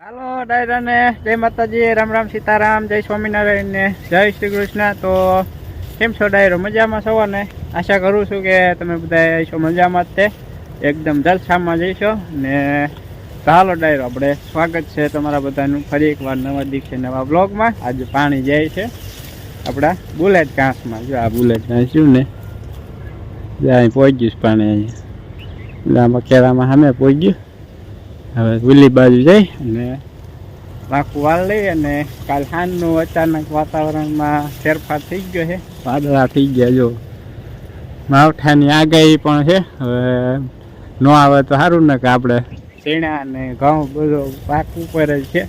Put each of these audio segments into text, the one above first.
હાલો ડાયરા ને જય માતાજી, રામ રામ સીતારામ, જય સ્વામિનારાયણ ને જય શ્રી કૃષ્ણ. તો કેમ છો ડાયરો? મજામાં છો ને? આશા કરું છું કે તમે બધા છો મજામાં જ તે એકદમ જલસામાં જઈશો ને. હાલો ડાયરો, આપણે સ્વાગત છે તમારા બધાનું ફરી એકવાર નવા દિવસે નવા બ્લોગમાં આજે પાણી જાય છે આપણા બુલેટ ઘાસમાં. જો આ બુલેટ ઘાસ છું ને અહીં પહોંચ્યું પાણી અહીંયા આમાં કેરામાં સામે પહોંચ્યું. હવે ગુલી બાજુ જઈ અને વાંકું વાળ લઈ અને કાલ સાંજનું અચાનક વાતાવરણમાં ફેરફાર થઈ ગયો છે. વાદળા થઈ ગયા જો. માવઠાની આગાહી પણ છે. હવે ન આવે તો સારું ને કે આપણે? ચીણા અને ઘઉં બધો પાક ઉપર જ છે.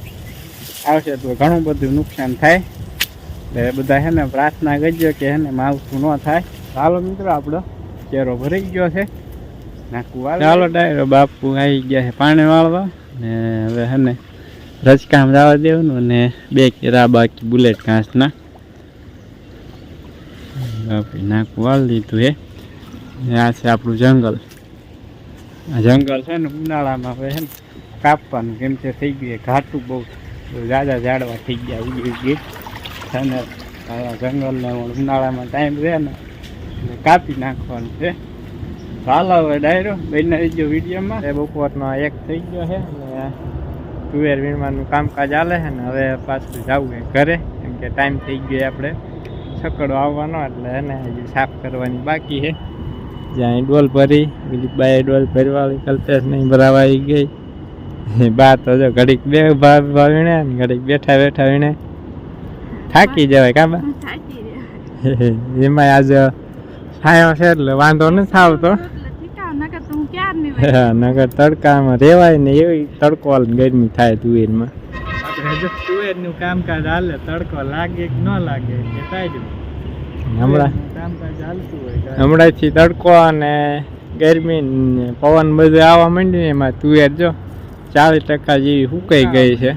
આવશે તો ઘણું બધું નુકસાન થાય. એટલે બધા છે ને પ્રાર્થના કરજો કે છે ને માવઠું ન થાય. ચાલો મિત્રો આપણો ચહેરો ભરાઈ ગયો છે. ચાલો ડાયરો બાપુ આવી ગયા છે પાણી વાળવા. ને હવે હે ને રચકામ જવા દેવાનું ને બે કેરા બાકી બુલેટ ઘાસના. બાપુ નાખું વાળ લીધું હે. આ છે આપણું જંગલ. જંગલ છે ને ઉનાળામાં હવે છે ને કાપવાનું કેમ કે થઈ ગયું ઘાટું બહુ જાજા ઝાડવા થઈ ગયા ઉગી ઉગી છે ને જંગલને ઉનાળામાં ટાઈમ રહે ને કાપી નાખવાનું છે. ચાલો હવે ડાયરો બેન જો વિડીયોમાં. એ બપોરનો એક થઈ ગયો છે ને તુવેર વીણવાનું કામકાજ ચાલે છે ને હવે પાછું જવું છે ઘરે કેમ કે ટાઈમ થઈ ગયો આપણે છકડો આવવાનો એટલે એને હજી સાફ કરવાની બાકી છે. જ્યાં ડોલ ભરી દિલીપભાઈ બાએ ડોલ ભરવાળી કલ્પેશ નહીં ભરાવા આવી ગઈ. એ બા તો જો ઘડીક બે ભાવ ને ઘડીક બેઠા બેઠા વીણે. થાકી જવાય કાબા. એમાં આજે છાયો છે એટલે વાંધો નથી આવતો. નગર તડકામાં રેવાય ને એવી તડકો ગરમી થાય તુવેરમાં. આપણે તુવેરનું કામકાજ હાલે તડકો લાગે કે ન લાગે એ થાય હમણાં કામકાજ હાલતું હોય હમણાંથી તડકો અને ગરમી પવન બધું આવવા માંડ્યું ને એમાં તુવેર જો ચાલીસ ટકા જેવી સુકાઈ ગઈ છે.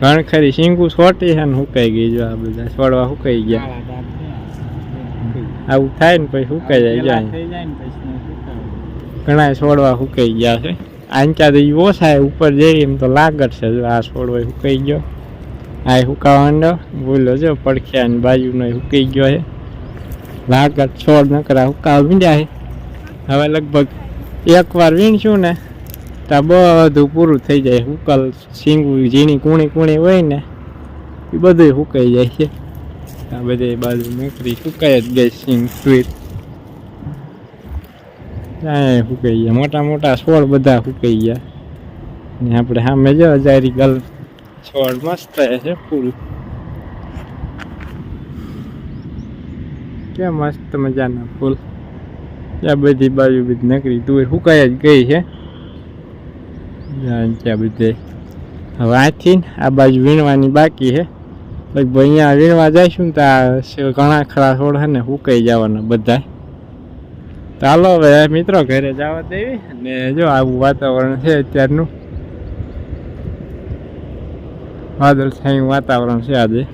ઘણ ખરી શીંગું છોટી છે ને સુકાઈ ગઈ જો આ બધા છોડવા સુકાઈ ગયા. આવું થાય ને પછી સુકાઈ જાય? જાય ઘણા છોડવા સુકાઈ ગયા છે? આંચા તો ઈ ઓછા ઉપર જઈ એમ તો લાગત છે જો આ છોડવા સુકાઈ ગયો? આ સુકાવા માંડ્યો બોલો જો પડખ્યાની બાજુનો સુકાઈ ગયો છે? લાગત છોડ નકરા સુકાવા વીંડ્યા છે? હવે લગભગ એક વાર વીણશું ને તો બધું પૂરું થઈ જાય. હુકલ શીંગું ઝીણી કૂણી કૂણી હોય ને એ બધું સુકાઈ જાય છે? આ બધે બાજુ નોકરી સુકાઈ જ ગઈ સિંગ સ્વીટ. કાંઈ સુકાઈ ગયા. મોટા મોટા છોડ બધા સુકાઈ ગયા. ને આપણે સામે જો હજારી ગલ છોડ મસ્ત છે, ફૂલ. કે મસ્ત મજાના ફૂલ. ત્યાં બધી બાજુ બધી નકરી તુવેર સુકાઈ જ ગઈ છે. ત્યાં બધે? હવે આથી આ બાજુ વીણવાની બાકી છે. લગભગ અહીંયા વીણવા જઈશું ત્યાં ઘણા ખરા છોડ છે ને સુકાઈ જવાના બધા ચાલો હવે મિત્રો ઘરે જવા દેવી ને જો આવું વાતાવરણ છે અત્યારનું. વાદળ છાયું વાતાવરણ છે આજે.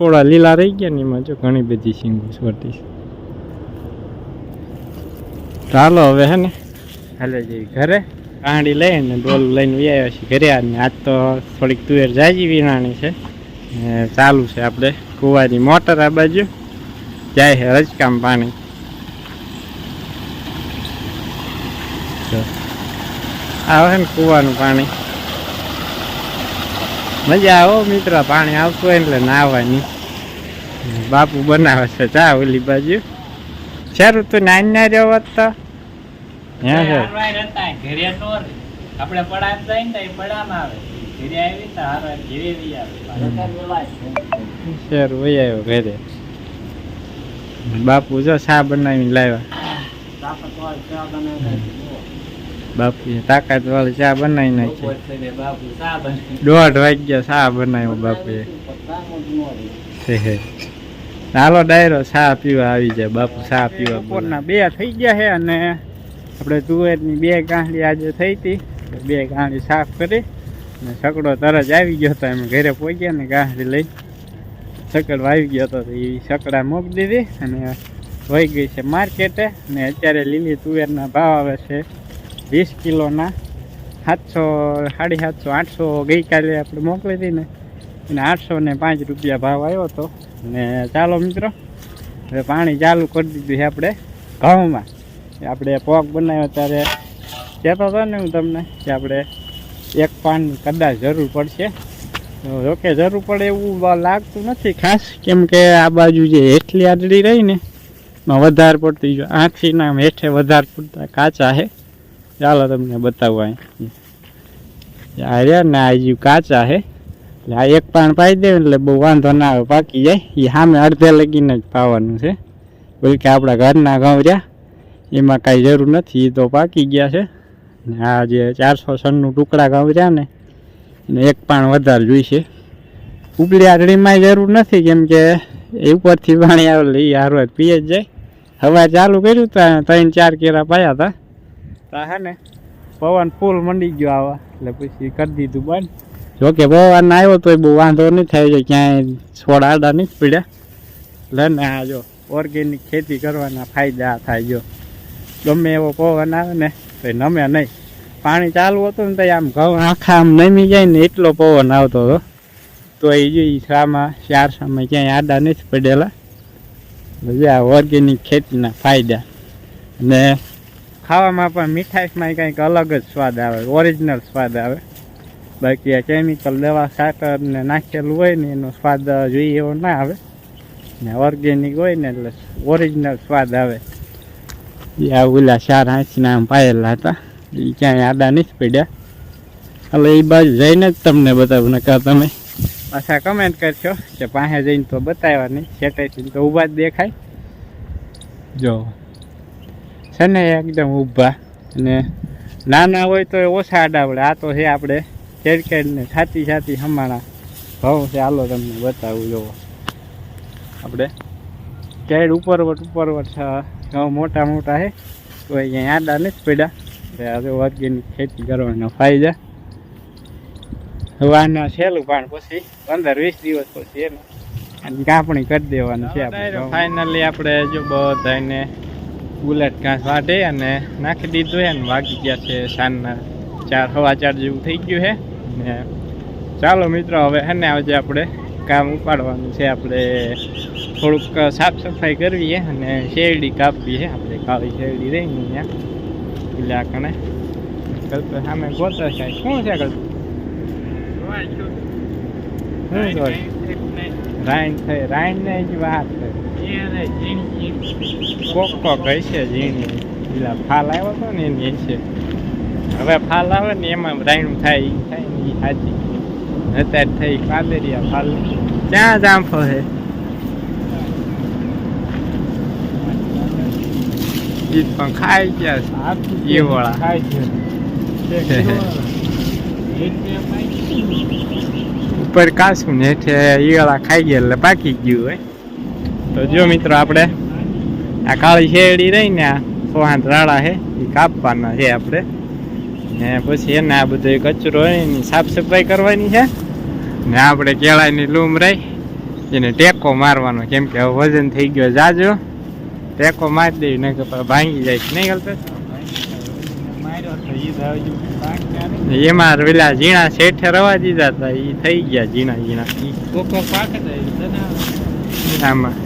થોડા લીલા રહી ગયા ને એમાં જો ઘણી બધી શીંગો વર્તી છે. ચાલો હવે હે ને, હાલે જઈ ઘરે. કાંડી લઈને ડોલ લઈને વ્યાયા છીએ ઘરે. અને આજ તો થોડીક તુવેર જાજી વીણાણી છે. ચાલુ છે આપણે કુવાની મોટર આ બાજુ. જાય છે રજકામ પાણી. આવે ને કુવાનું પાણી. મજા આવો મિત્ર પાણી આવતું હોય એટલે નાહવાની. બાપુ બનાવે છે. ચા ઓલી બાજુ. સારું તું નાની ના રહ્યો હોત તો? આપણે પડામ જાય ને તો પડામ આવે. ઘરે આવી તો હારો ઘરે આવે. સારું વહી આવ્યો ઘરે. બાપુ જો ચા બનાવીને લાવ્યા. બાપુ તાકાત વાળી ચા બનાવી નાખી. દોઢ વાગ્યા ચા બનાવ્યો બાપુએ. ચાલો ડાયરો ચા પીવા આવી જાય. બાપુ ચા પીવા બપોરના બે થઈ ગયા છે અને આપણે તુવેરની બે ગાંઠી આજે થઈ હતી. બે ગાડી સાફ કરી અને સકડો તરત આવી ગયો હતો એમ ઘરે પહોંચ્યા ને ગાંઠી લઈ. સકડો આવી ગયો હતો તો એ સકડા મૂકી દીધી અને વહી ગઈ છે માર્કેટે. ને અત્યારે લીલી તુવેરના ભાવ આવે છે વીસ કિલોના સાતસો, સાડી સાતસો, આઠસો ગઈકાલે આપણે મોકલી હતી ને અને આઠસો ને પાંચ રૂપિયા ભાવ આવ્યો હતો ને ચાલો મિત્રો, હવે પાણી ચાલુ કરી દીધું છે આપણે ઘઉંમાં. આપણે પોક બનાવ્યો ત્યારે કહેતો હતો ને હું તમને કે આપણે એક પાનની કદાચ જરૂર પડશે. જોકે જરૂર પડે એવું લાગતું નથી ખાસ, કેમ કે આ બાજુ જે હેઠલી આદડી રહી ને વધારે પડતી જો આંખથી નામ હેઠે વધારે પડતા કાચા છે. ચાલો તમને બતાવું અહીં. આ રહ્યા ને આ હજી કાચા છે એટલે આ એક પાણ પાઈ દે એટલે બહુ વાંધો ના આવે, પાકી જાય. એ સામે અડધે લગીને જ પાવાનું છે. બલકે આપણા ઘરના ઘઉં રહ્યા. એમાં કાંઈ જરૂર નથી, એ તો પાકી ગયા છે. ને આ જે ચારસો સનનું ટુકડા ઘઉં રહ્યા ને, એને એક પાણ વધારે જોઈશે. ઉપલી આટડીમાં જરૂર નથી, કેમ કે એ ઉપરથી પાણી આવે એટલે એ હારો જ પીએ જ જાય. હવા ચાલુ કર્યું ત્યાં ત્રણ ચાર કેરા પાયા હતા. તા હે ને, પવન ફૂલ મંડી ગયો આવા. એટલે પછી કરી દીધું બંધ. જોકે પવન આવ્યો તો બહુ વાંધો નહીં થાય છે ક્યાંય છોડ આડા નહીં પડ્યા. એટલે ને આ જો ઓર્ગેનિક ખેતી કરવાના ફાયદા થાય, જો. ગમે એવો પવન આવે ને તો નમે નહીં. પાણી ચાલુ હતું ને તો આમ ઘઉં આખા આમ નમી જાય ને એટલો પવન આવતો હતો. તો એ જોઈ શામાં ચાર સામે ક્યાંય આડા નથી પડેલા. ઓર્ગેનિક ખેતીના ફાયદા. અને ખાવામાં પણ મીઠાઈમાં કંઈક અલગ જ સ્વાદ આવે ઓરિજિનલ સ્વાદ આવે. બાકી આ કેમિકલ દવા ખાતર ને નાખેલું હોય ને એનો સ્વાદ જોઈએ એવો ના આવે. ને ઓર્ગેનિક હોય ને એટલે ઓરિજિનલ સ્વાદ આવે. એ આ ઓલા ચાર હાંચના આમ પાયેલા હતા. એ ક્યાંય આડા નથી પડ્યા. એટલે એ બાજુ જઈને જ તમને બતાવું, નકર તમે પાછા કમેન્ટ કરશો કે પાસે જઈને તો બતાવ્યા નહીં. સેટાઈથી તો ઊભા જ દેખાય. જો. છે ને એકદમ ઊભા. અને નાના હોય તો એ ઓછા આડા પડે આ તો છે આપણે કેડકેડને ને છાતી છાતી હમાણા ભાવ છે. હાલો તમને બતાવું જોવો. આપણે કેડ ઉપરવટ ઉપરવટ મોટા મોટા છે. તો અહીંયા આડા નથી પડ્યા. એટલે હવે ઓર્ગેનિક ખેતી કરવાનો ફાયદા. વાના છેલ્લું પણ પછી પંદર વીસ દિવસ પછી એનું. અને કાપણી કરી દેવાનું છે આપણે. ફાઇનલી આપણે જો બધાને બુલેટ ઘાસ વાઢે અને નાખી દીધું છે ને વાગી ગયા છે સાંજના ચાર સવા ચાર જેવું થઈ ગયું છે. ને ચાલો મિત્રો હવે હેને આજે આપણે કામ ઉપાડવાનું છે. આપણે થોડુંક સાફ સફાઈ કરવી છે અને શેરડી કાપવી છે. આપણે કાળી શેરડી રહી અહીંયા. એટલે કણે કલ્પ સામે ગોતર છે. શું છે કલ્પ રાઈન થઈ રાઈન ને જ વાત છે કોક કોક હશે ઝીણી પેલા ફાલ આવ્યો હતો ને એની હશે હવે ફાલ આવે ને એમાં રાયણું થાય એ થાય ને ઈ સાચી. અત્યારે થઈ કાદરિયા ફાલ. ક્યાં જામફો ઈ પણ ખાઈ ગયા છે? એ વાળા. ઉપર કાસું ને હેઠે ઈયળા ખાઈ ગયા એટલે પાકી ગયું હોય. તો જો મિત્રો આપણે આ કાળી શેરડી રહી ને આ સોહાંત રાડા છે એ કાપવાના છે આપણે. ને પછી એને આ બધો કચરો એની સાફ સફાઈ કરવાની છે. ને આપણે કેળાની લૂમ રહી એને ટેકો મારવાનો કેમ કે હવે વજન થઈ ગયો જાજો. ટેકો મારી દેવી નહીં કે ભાંગી જાય નહીં ગલત એમાં પેલા ઝીણા શેઠે રવા દીધા હતા એ થઈ ગયા ઝીણા ઝીણા. આમાં.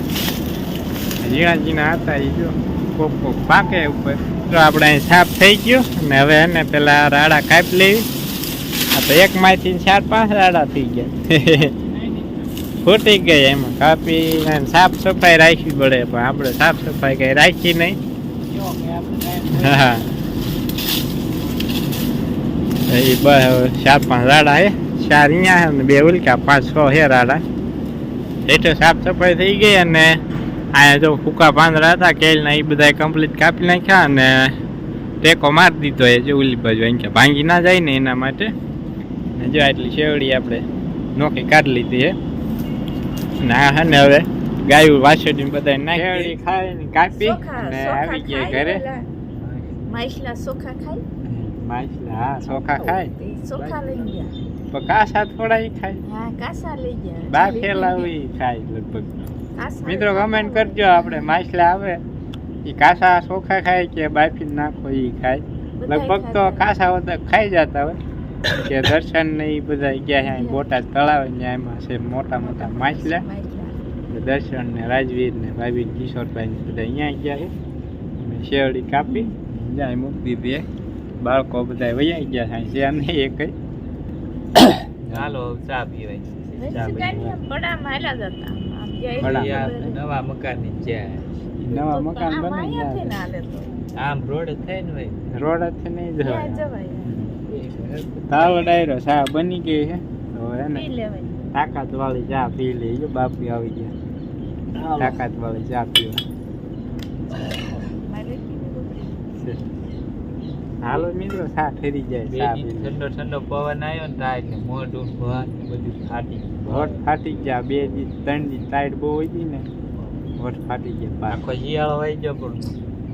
ઝીણા હતા એ જો કોક કોક પાકે ઉપર. તો આપણે અહીં સાફ થઈ ગયું અને હવે એને પેલા રાડા કાપી લેવી. આ તો એક માંથી ચાર પાંચ રાડા થઈ ગયા. ફૂટી ગઈ એમાં. કાપી સાફ સફાઈ રાખવી પડે, પણ આપણે સાફ સફાઈ કઈ રાખી નહીં. હા એ બસ ચાર પાંચ રાડા હે. ચાર અહીંયા બે ઉલકા, પાંચ છ હે રાડા. એટલે સાફ સફાઈ થઈ ગઈ અને અહીંયા જો ફૂકા પાંદડા હતા કેળના એ બધા કમ્પ્લીટ કાપી નાખ્યા અને ટેકો મારી દીધો એ જો ઓલી બાજુ અહીંયા કે ભાંગી ના જાય ને એના માટે. ને જો આટલી શેવડી આપણે નોખી કાઢી લીધી છે અને આ હે ને હવે ગાયું વાછડી બધા નાખી શેવડી ખાઈ કાપી અને આવી ગયા ઘરે. માછલા ચોખા ખાય? માછલા હા સોખા ખાય. સોખા લઈ ગયા. પણ કાસા થોડા ખાય. હા કાસા લઈ ગયા. હોય ખાય લગભગ. મિત્રો કમેન્ટ કરજો આપણે માછલા આવે. એ કાસા ચોખા ખાય કે બાફી નાખો એ ખાય. લગભગ તો કાસા બધા ખાઈ જતા હોય. કે દર્શન ને એ બધા ગયા છે અહીં બોટાદ તળાવ ને એમાં છે મોટા મોટા માછલા. દર્શન ને રાજવીર ને ભાભી કિશોરભાઈ ને બધા અહીંયા ગયા છે અને શેરડી કાપી જ્યાં મૂકી દીધી બાળકો બધા વૈયા ગયા છે છે એ કઈ. હાલો ચા પીવાય. ચા બડા માર્યા જતા નવા મકાનની ચા નવા મકાન બની ના આમ રોડ થઈ ને ભાઈ. રોડ જ નહીં જવાય જવાય. તાવ ડાયરો સા બની ગઈ છે. તો હે ને. તાકાત વાળી ચા પી લેજો બાપી આવી ગયા. તાકાત વાળી ચા પીવા. મારે પીવી હાલો મિત્રો સા ઠરી જાય. ઠંડો ઠંડો પવન આવ્યો ને થાય એટલે મોઢું ને ભાત ને બધું ફાટી હોઠ ફાટી ગયા બે દી ત્રણ દી ટાઈટ બહુ હતી ને હોઠ ફાટી ગયા. આખો શિયાળો હોય ગયો પણ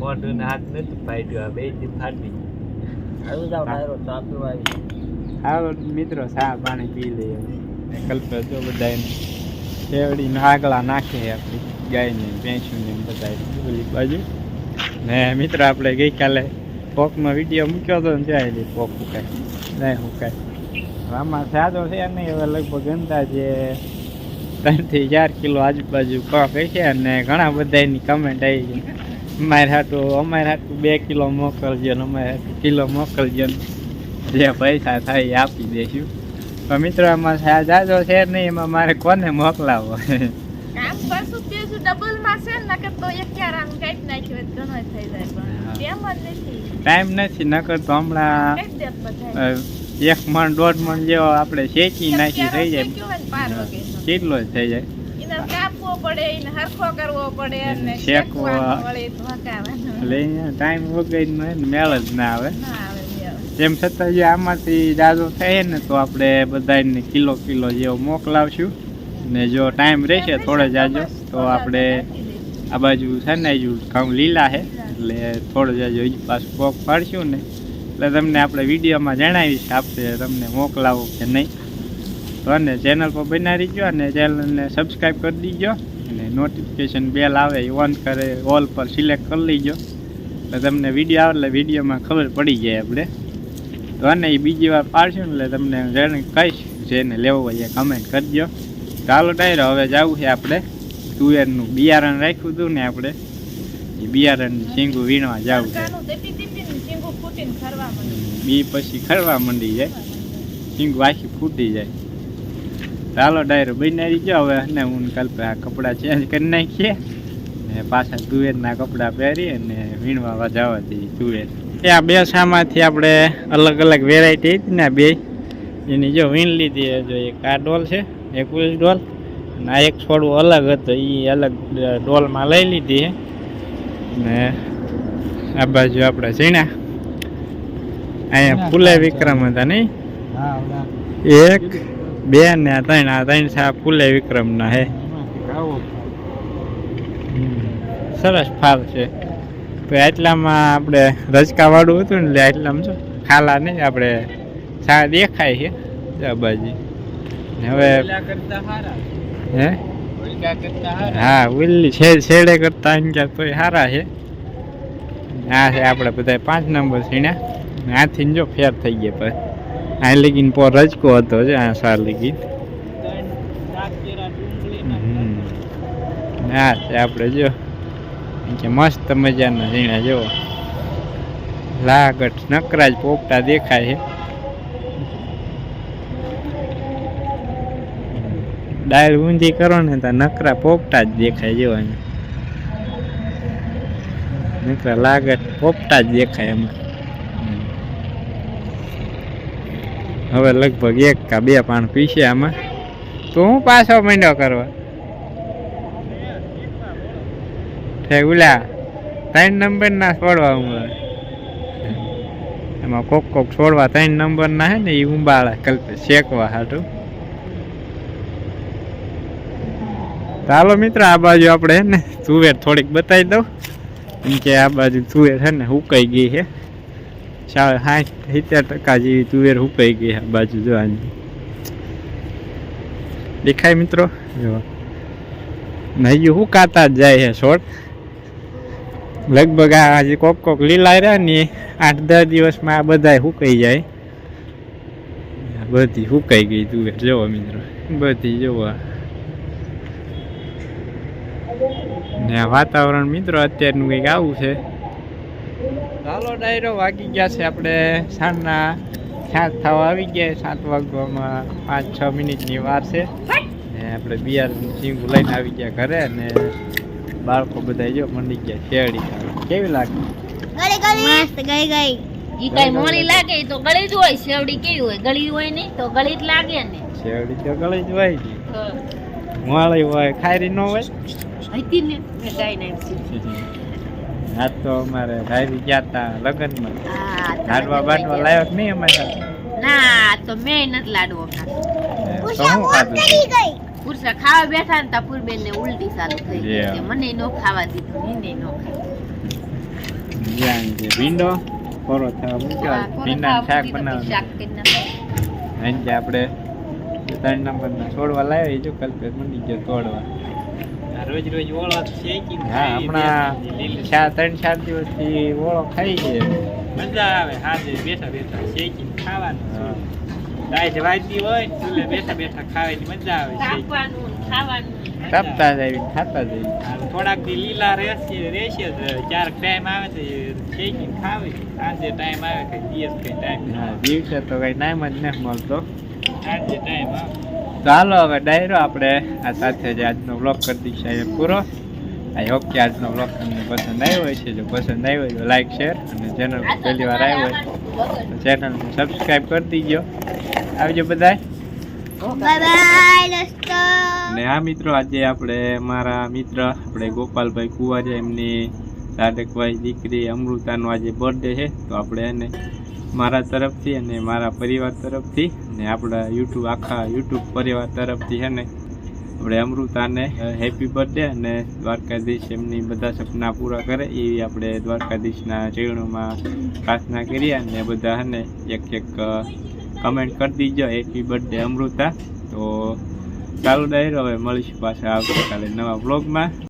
મોઢું ને હાથ નથી ફાટ્યો આ બે દી ફાટી આવી જાવ ડાયરો ચા પીવા આવી હાલો મિત્રો સા પાણી પી લઈએ. ને કલ્પે જો બધા શેવડી આગલા નાખે આપણી ગાયને ભેંસુને બધા ઓલી બાજુ. ને મિત્રો આપણે ગઈકાલે પોકનો વીડિયો મૂક્યો હતો ને ત્યાં એની પોક ઉકાય નહીં ઉકાય આમાં સાદો છે નહીં હવે લગભગ અંદાજે ત્રણથી ચાર કિલો આજુબાજુ પોક છે અને ઘણા બધા એની કમેન્ટ આવી ગઈ અમારે હાટું અમારે હાટું બે કિલો મોકલજો ને અમારે હાટું કિલો મોકલજો ને. જે પૈસા થાય એ આપી દઈશું પણ મિત્રો એમાં જાજો છે નહીં એમાં મારે કોને મોકલાવો? કામ કરશું તે ડબલમાં છે ને તો એક ક્યારાનું કાઢી નાખ્યું ઘણો થઈ જાય પણ એમ જ નથી. ટાઈમ નથી નકર તો હમણાં. એક મણ દોઢ મણ જેવો આપણે શેકી નાખી થઈ જાય. કેટલો જ થઈ જાય. ટાઈમ ને મેળ જ ના આવે. ના આવે તેમ છતાં જે આમાંથી દાદો થાય ને તો આપણે બધાને કિલો કિલો જેવો મોકલાવશું. ને જો ટાઈમ રહેશે થોડો જાજો તો આપણે આ બાજુ છે ને હજુ ઘઉં લીલા છે. એટલે થોડો જ હજી પાછું પોક પાડશું ને. એટલે તમને આપણે વિડીયોમાં જણાવીશ આપશે તમને મોકલાવો કે નહીં. તો અને ચેનલ પર બનાવી દીજો અને ચેનલને સબસ્ક્રાઈબ કરી દીજો. અને નોટિફિકેશન બેલ આવે એ ઓન કરે ઓલ પર સિલેક્ટ કરી લીજો. એટલે તમને વીડિયો આવે એટલે વિડીયોમાં ખબર પડી જાય આપણે. તો અને એ બીજી વાર પાડશું એટલે તમને જેને કહીશ જેને લેવો હોય એ કમેન્ટ કરજો. ચાલો ડાયરો, હવે જવું છે આપણે તુવેરનું બિયારણ રાખ્યું હતું ને આપણે. બિયારણ શીંગું વીણવા જવું છે. બી પછી ખરવા મંડી જાય. શીંગું આખી ફૂટી જાય. ચાલો ડાયરો બનાવી ગયો. હવે અને હું કલ્પે આ કપડાં ચેન્જ કરી નાખીએ. ને પાછા તુવેરના કપડાં પહેરી અને વીણવા જવા દઈએ તુવેર. ત્યાં બે સામાંથી આપણે અલગ અલગ વેરાયટી હતી ને બે. એની જો વીણ લીધી. જો એક આ ડોલ છે એક ડોલ. અને આ એક છોડવું અલગ હતો. એ અલગ ડોલમાં લઈ લીધી છે. ને આ બાજુ આપણે ઝીણા અહીંયા ફૂલે વિક્રમ હતા નહીં એક બે ને ત્રણ આ ત્રણ છે આ ફૂલે વિક્રમના હે. સરસ ફાલ છે. તો એટલામાં આપણે રજકાવાળું હતું ને એટલે આટલામાં જો ખાલા નહીં આપણે સા દેખાય છે આ હવે હે? હા, ઉલ્લી છેડ કરતા અહીંયા તો સારા છે. આ છે આપણે બધા પાંચ નંબર સીણ્યા ને આથી જો ફેર થઈ ગયા પછી. આ લગીન પો રજકો હતો છે, આ સાર લગીન. હા છે આપણે જો. મસ્ત મજાના ઝીણા જો લાગટ નકરા જ પોપટા દેખાય છે. ડાયર ઊંધી કરો ને તો નકરા પોપટા જ દેખાય જો અહીંયા નકરા લાગે પોપટા જ દેખાય એમાં. હવે લગભગ એક કા બે પાણ પીશે આમાં. તો હું પાછો મંડો કરવા? ઠે ઉલા, ત્રણ નંબર ના છોડવા હું એમાં કોક કોક છોડવા ત્રણ નંબર ના હે ને એ ઉંબાળા કલ્પ શેકવા હાટું. ચાલો મિત્ર, આ બાજુ આપણે ને તુવેર થોડીક બતાવી દઉં. કેમ કે આ બાજુ તુવેર છે ને ઉકાઈ ગઈ છે સાઠ સિત્તેર ટકા જેવી તુવેર હુકાઈ ગઈ આ બાજુ જોવાની. દેખાય મિત્રો? જો. હજી હુકાતા જ જાય છે છોડ. લગભગ આ હજી કોક કોક લીલા રહ્યા ને આઠ, દસ દિવસમાં આ બધાય સુકાઈ જાય. બધી સુકાઈ ગઈ તુવેર. જોવો મિત્રો, બધી જોવો. ને વાતાવરણ મિત્રો અત્યારનું કંઈક આવું છે. ચાલો ડાયરો વાગી ગયા છે આપણે. સાંજના સાત થવા આવી ગયા સાત વાગવામાં પાંચ છ મિનિટની વાર છે. ને આપણે બિયાર સિંગું લઈને આવી ગયા ઘરે અને બાળકો બધા જો મંડી ગયા શેરડી કેવી લાગે? મસ્ત ગઈ ગઈ ઈ કઈ મોળી લાગે તો ગળી જ હોય શેવડી કેવી હોય? ગળી હોય નહીં તો ગળી જ લાગે ને. શેવડી તો ગળી જ હોય ને. મોળી હોય ખાયરી ન હોય. હતી ને મેં ગાઈ નાખી આજ તો અમારે ખાયરી ગયા તા લગ્નમાં. હા લાડવા લાવ્યો કે નહીં અમારે ના તો મેં નથી લાડવો ખાતો. તો શું ખાધું પુરુષા ખાવા બેઠા ને તાપુર બેન ને ઉલટી ચાલુ થઈ ગઈ મને નો ખાવા દીધું એને નો જ્યાં જે ભીંડો કોરો થવા મૂક્યો હા, શાક બનાવવાનું શાક કરી નાખ્યું. અહીં આપણે ત્રણ નંબરના છોડવા લાવ્યા એ જો કલ્પેશ મંડી ગયો તોડવા. રોજ રોજ ઓળો શેકી હા હમણાં ચાર ત્રણ ચાર દિવસથી ઓળો ખાઈ છે. મજા આવે હાજે બેઠા બેઠા શેકીને ખાવાનું. દાય વાતી હોય ચૂલે બેઠા બેઠા ખાવાની મજા આવે શેકી. કાપવાનું ને ખાવાનું કાપતા જઈ ખાતા જઈ થોડાક દી લીલા રહેશે રહેશે જ. ક્યારેક ટાઈમ આવે તો શેકીને ખાવી. સાંજે ટાઈમ આવે કઈ દિવસ કઈ ટાઈમ દિવસે તો કઈ ટાઈમ જ નથી મળતો. સાંજે ટાઈમ આવે. તો હાલો હવે ડાયરો આપણે આ સાથે જ આજનો બ્લોગ કરી દઈશું એ પૂરો. આઈ હોપ કે આજનો બ્લોગ તમને પસંદ આવ્યો હોય છે. જો પસંદ આવ્યો હોય તો લાઈક શેર અને ચેનલ પહેલી વાર આવ્યો હોય તો ચેનલને સબસ્ક્રાઈબ કરી દીજો. આવજો બધાય. અને આ મિત્રો આજે આપણે મારા મિત્ર આપણે ગોપાલભાઈ કુવાજા એમની સાધકભાઈ દીકરી અમૃતાનો આજે બર્થડે છે. તો આપણે એને મારા તરફથી અને મારા પરિવાર તરફથી અને આપણા યુટ્યુબ આખા યુટ્યુબ પરિવાર તરફથી છે ને? આપણે અમૃતાને હેપી બર્થડે અને દ્વારકાધીશ એમની બધા સપના પૂરા કરે એવી આપણે દ્વારકાધીશના ચરણોમાં પ્રાર્થના કરી અને બધા છે એક એક કમેન્ટ કરી દીજો હેપી બર્થડે અમૃતા. તો ચાલુ ડાયરો, હવે મળીશું પાછા આવતીકાલે નવા બ્લોગમાં